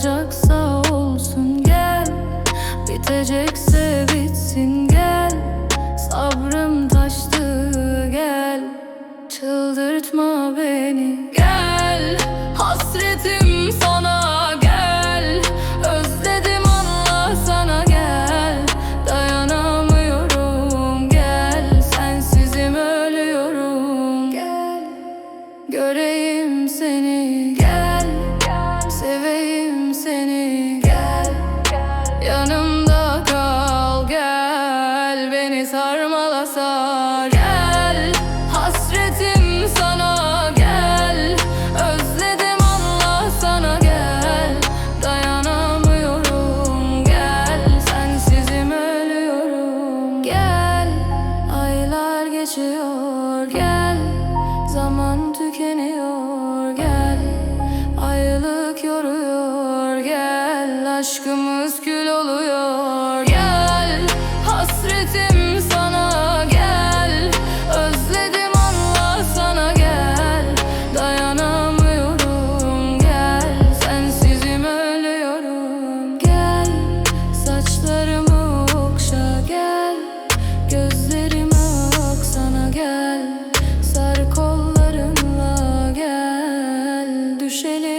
Olacaksa olsun gel. Bitecekse bitsin gel. Sabrım taştı gel. Çıldırtma beni gel. Hasretim sana gel. Özledim anla sana gel. Dayanamıyorum gel. Sensizim ölüyorum gel. Göreyim seni. Zaman tükeniyor gel. Aylık yoruyor gel. Aşkımız kül oluyor кошелек.